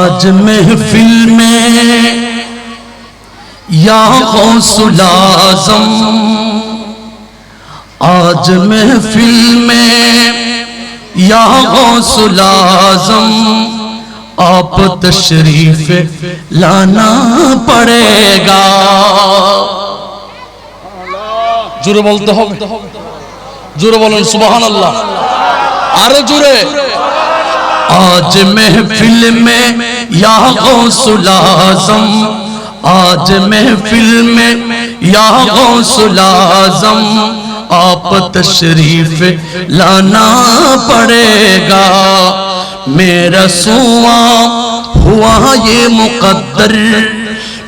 آج محفل میں یا غوث العظم آج محفل میں یا غوث العظم آپ تشریف لانا پڑے گا জোরে বলতে হবে জোরে বলেন সুবহান আল্লাহ আরো জোরে آج محفل میں یا غوث العظم آج محفل میں یا غوث العظم آپ تشریف لانا پڑے گا۔ میرا سوا ہوا یہ مقدر،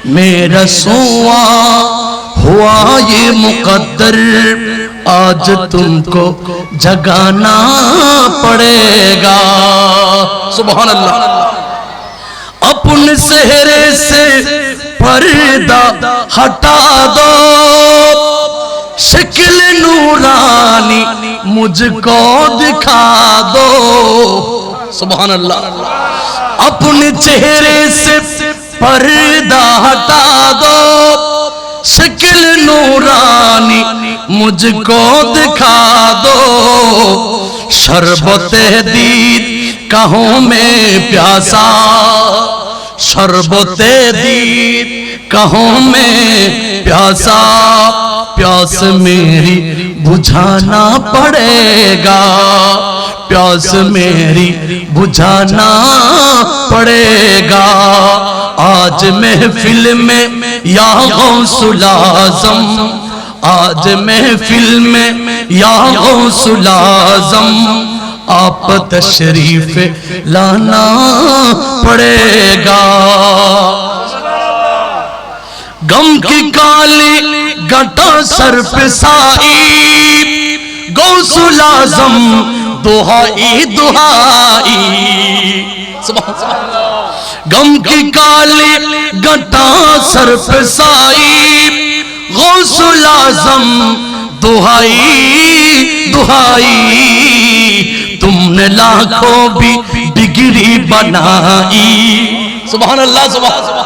میرا سوا ہوا یہ مقدر، آج تم کو جگانا پڑے گا۔ سبحان اللہ۔ اپنے سہرے سے پردہ ہٹا دو۔ شکل نورانی مجھ کو دکھا دو۔ سبحان اللہ۔ اپنے چہرے سے پردہ ہٹا نورانی مجھ کو دکھا دو شربت دید کہوں میں پیاسا شربت دید کہوں میں پیاسا پیاس میری بجھانا پڑے گا۔ پیاس میری بجھانا پڑے گا۔ آج محفل میں یا غوث العظم آج محفل میں یا غوث العظم آپ تشریف لانا پڑے گا۔ غم کی کالی گٹا سر پہ سائی غوث العظم دہائی دہائی۔ سبحان اللہ۔ غم کی کالی گٹا سر پہ سائی غوث العظم دہائی دہائی۔ تم نے لاکھوں بھی ڈگری بنائی۔ سبحان اللہ سبحان اللہ۔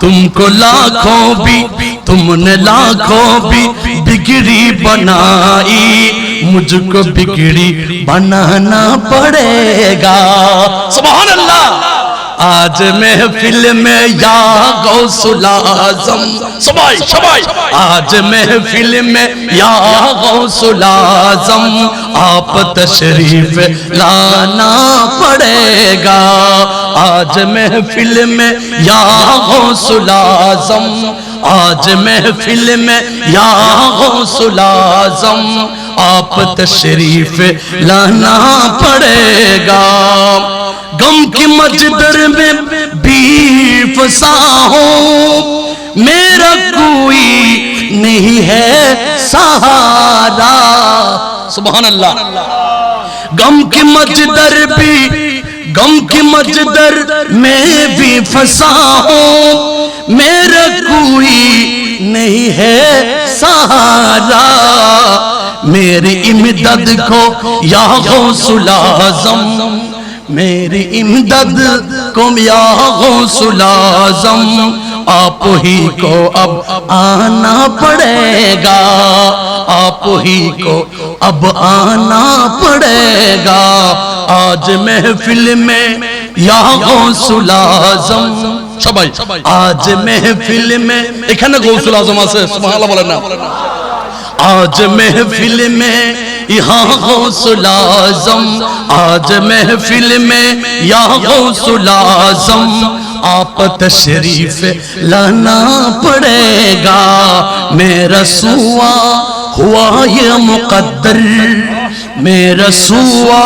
تم کو لاکھوں بھی تم نے لاکھوں بھی بگڑی بنائی مجھ کو بگڑی بنانا پڑے گا۔ سبحان اللہ۔ آج محفل میں یا غوث العظم سبائی سبائی۔ آج محفل میں یا غوث العظم آپ تشریف لانا پڑے گا۔ آج محفل میں یا غوث العظم آج محفل میں یا غوث العظم، آپ تشریف لانا پڑے گا۔ غم کی مجدر میں بھی فسا ہوں میرا کوئی نہیں ہے سہارا۔ سبحان اللہ۔ غم کی مجدر بھی، غم کی مجدر میں بھی فسا ہوں میرا ہے سہارا، میری امدد کو یا غوث العظم میری امدد کو یا غوث العظم آپ ہی کو اب آنا پڑے گا، آپ ہی کو اب آنا پڑے گا۔ آج محفل میں یا غوث العظم সবাই আজ মেহফিল মে এখানে গৌসুল আজম আছে সুবহানাল্লাহ বলেন না آج محفل میں یہاں غوث العظم آج محفل میں یہاں غوث العظم آپ تشریف لانا پڑے گا میرا سوا ہوا یہ مقدر میرا سوا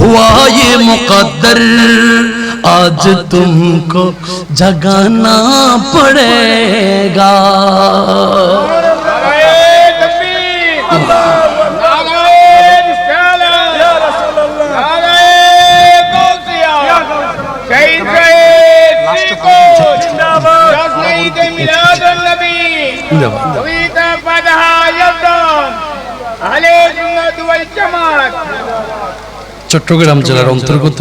ہوا یہ مقدر آج تم کو جگانا پڑے گا۔ চট্টগ্রাম জেলার অন্তর্গত